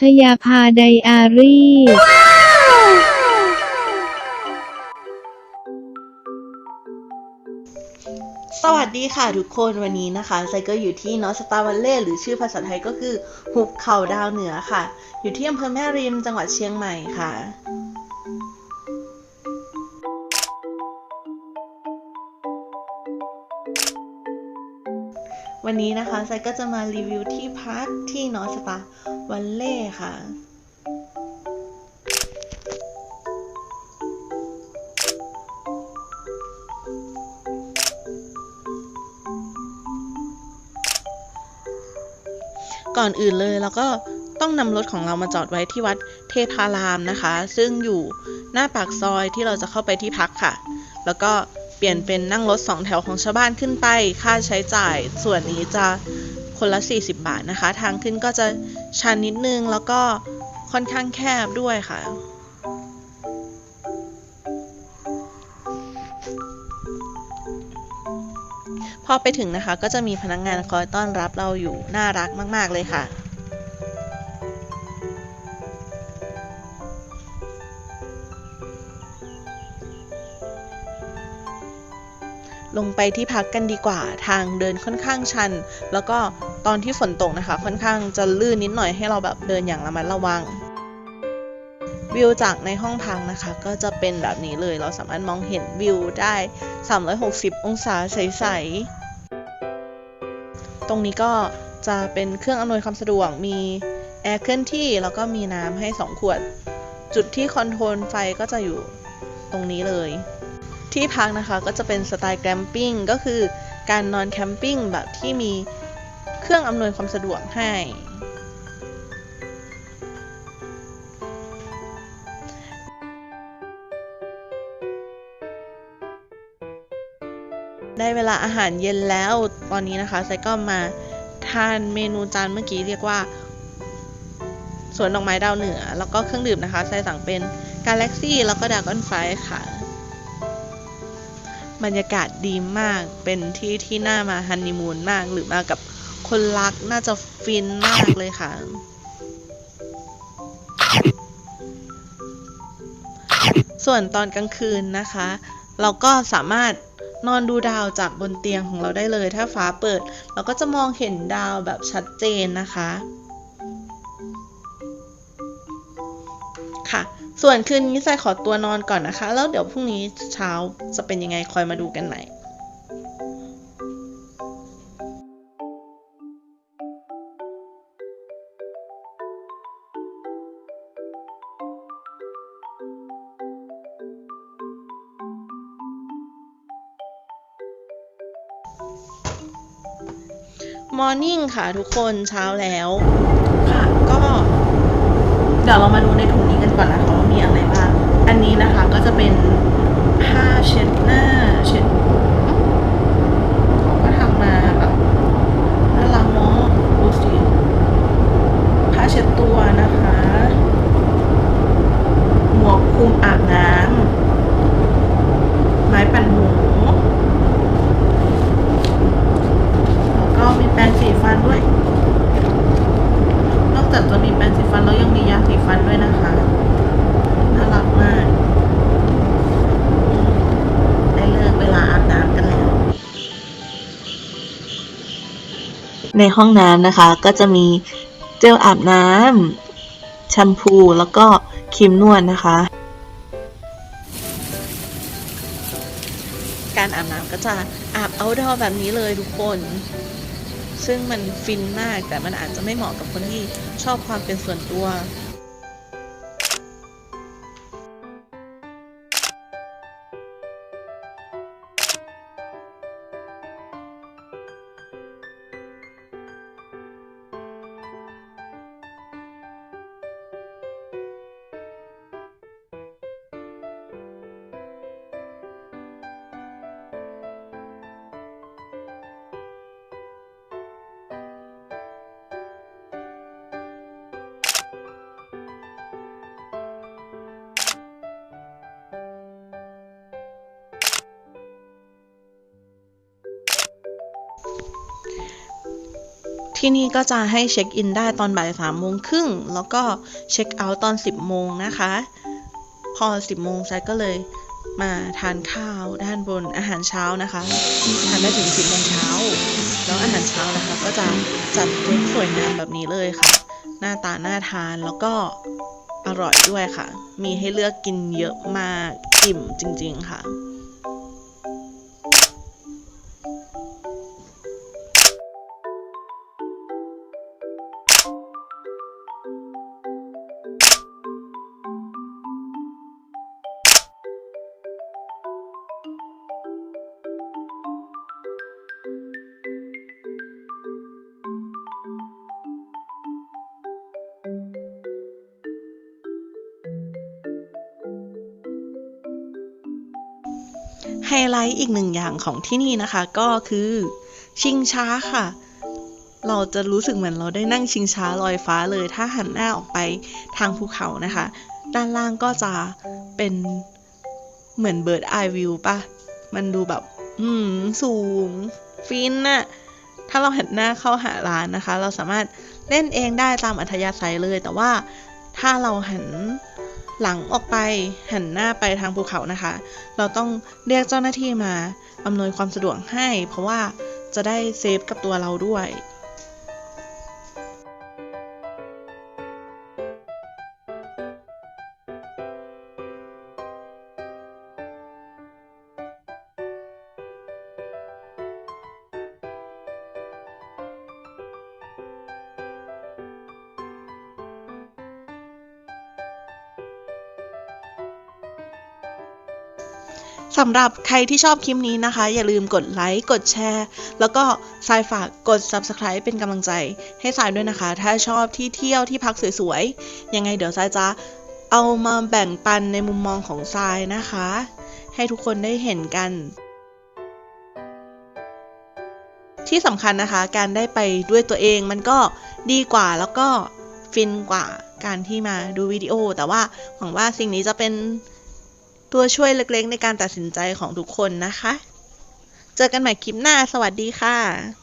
ชยาภาไดอารี่สวัสดีค่ะทุกคนวันนี้นะคะไซก็อยู่ที่นอสตาวัลเล่หรือชื่อภาษาไทยก็คือหุบเขาดาวเหนือค่ะ อยู่ที่อำเภอแม่ริมจังหวัดเชียงใหม่ค่ะ วันนี้นะคะไซก็จะมารีวิวที่พักที่นอสตาวัลเล่ค่ะ ก่อนอื่นเลยเราก็ต้องนำรถของเรามาจอดไว้ที่วัดเทพารามนะคะ ซึ่งอยู่หน้าปากซอยที่เราจะเข้าไปที่พักค่ะ แล้วก็ เปลี่ยนเป็นนั่งรถสองแถวของชาวบ้านขึ้นไป ค่าใช้จ่ายส่วนนี้จะคนละ 40 บาทนะคะ ทางขึ้นก็จะชันนิดนึงแล้วก็ค่อนข้างแคบด้วยค่ะ พอไปถึงนะคะก็จะมีพนักงานคอยต้อนรับเราอยู่น่ารักมาก ๆ เลยค่ะ ลงไปที่พักกันดีกว่าทางเดินค่อนข้างชัน แล้วก็ตอนที่ฝนตกนะคะ ค่อนข้างจะลื่นนิดหน่อยให้เราแบบเดินอย่างระมัดระวัง วิวจากในห้องพักนะคะ ก็จะเป็นแบบนี้เลยเราสามารถมองเห็นวิวได้ 360 องศาใสๆตรงนี้ก็จะเป็นเครื่องอำนวยความสะดวกมีแอร์เคลื่อนที่แล้วก็มีน้ำให้ 2 ขวด จุดที่คอนโทรลไฟก็จะอยู่ตรงนี้เลย ที่พักนะคะก็จะเป็นสไตล์แกรมปิ้งก็คือการนอนแคมปิ้งแบบที่มีเครื่องอำนวยความสะดวกให้ ได้เวลาอาหารเย็นแล้วตอนนี้นะคะไซก็มาทานเมนูจานเมื่อกี้เรียกว่าสวนดอกไม้ดาวเหนือ แล้วก็เครื่องดื่มนะคะไซสั่งเป็นกาแล็กซี่แล้วก็ดากอนไฟค่ะ บรรยากาศดีมาก เป็นที่ที่น่ามาฮันนีมูนมาก หรือมากับคนรักน่าจะฟินมากเลยค่ะ ส่วนตอนกลางคืนนะคะ เราก็สามารถนอนดูดาวจากบนเตียงของเราได้เลย ถ้าฟ้าเปิด เราก็จะมองเห็นดาวแบบชัดเจนนะคะ ค่ะ ส่วนคืนนี้ใจขอตัวนอนก่อนนะคะ แล้วเดี๋ยวพรุ่งนี้เช้าจะเป็นยังไงคอยมาดูกันใหม่มอร์นิ่งค่ะทุกคนเช้าแล้ว ค่ะ ก็ เดี๋ยวเรามาดูในถุงนี้กันก่อนนะคะว่ามี อันนี้นะคะก็จะเป็นผ้าเช็ดหน้าก็ทำมาแบบน่ารักเนาะดูสิผ้าเช็ดตัวนะคะ หมวกคลุมอาบน้ำไม้ปั่นหูแล้วก็มีแปรงสีฟันด้วย นอกจากจะมีแปรงสีฟันแล้วยังมียาสีฟันด้วยนะคะ น่ารักมาก ได้เลิกเวลาอาบน้ำกันแล้ว ในห้องน้ำนะคะ ก็จะมีเจลอาบน้ำแชมพูแล้วก็ครีมนวดนะคะ การอาบน้ำก็จะอาบเอาดอแบบนี้เลยทุกคน ซึ่งมันฟินมากแต่มันอาจจะไม่เหมาะกับคนที่ชอบความเป็นส่วนตัว ที่นี่ก็จะให้เช็คอินได้ตอนบ่ายสามโมงครึ่งแล้วก็เช็คเอาท์ตอน 10 โมงนะคะ พอ 10 โมงไซก็เลยมาทานข้าวด้านบนอาหารเช้านะคะทานได้ถึง 10โมงเช้า แล้วอาหารเช้านะคะ ก็จะจัดเรียงสวยงามแบบนี้เลยค่ะ หน้าตาน่าทานแล้วก็อร่อยด้วยค่ะ มีให้เลือกกินเยอะมากอิ่มจริง ๆ ค่ะ ไฮไลท์อีกหนึ่งอย่างของที่นี่นะคะ ก็คือชิงช้าค่ะ เราจะรู้สึกเหมือนเราได้นั่งชิงช้าลอยฟ้าเลย ถ้าหันหน้าออกไปทางภูเขานะคะ ด้านล่างก็จะเป็นเหมือนเบิร์ดไอวิวป่ะ มันดูแบบ อืม สูง ฟินน่ะถ้าเราหันหน้าเข้าหาร้านนะคะ เราสามารถเล่นเองได้ตามอัธยาศัยเลย แต่ว่าถ้าเราหัน หลังออกไปหันหน้าไปทางภูเขานะคะ เราต้องเรียกเจ้าหน้าที่มาอำนวยความสะดวกให้ เพราะว่าจะได้เซฟกับตัวเราด้วย สำหรับใครที่ชอบคลิปนี้นะคะ อย่าลืมกดไลค์ กดแชร์ แล้วก็สายฝากกด Subscribe เป็นกำลังใจให้สายด้วยนะคะ ถ้าชอบที่เที่ยวที่พักสวยๆ ยังไงเดี๋ยวสายจะเอามาแบ่งปันในมุมมองของทรายนะคะ ให้ทุกคนได้เห็นกัน ที่สำคัญนะคะ การได้ไปด้วยตัวเองมันก็ดีกว่าแล้วก็ฟินกว่าการที่มาดูวิดีโอ แต่ว่าหวังว่าสิ่งนี้จะเป็น ตัวช่วยเล็กๆ ในการตัดสินใจของทุกคนนะคะ เจอกันใหม่คลิปหน้า สวัสดีค่ะ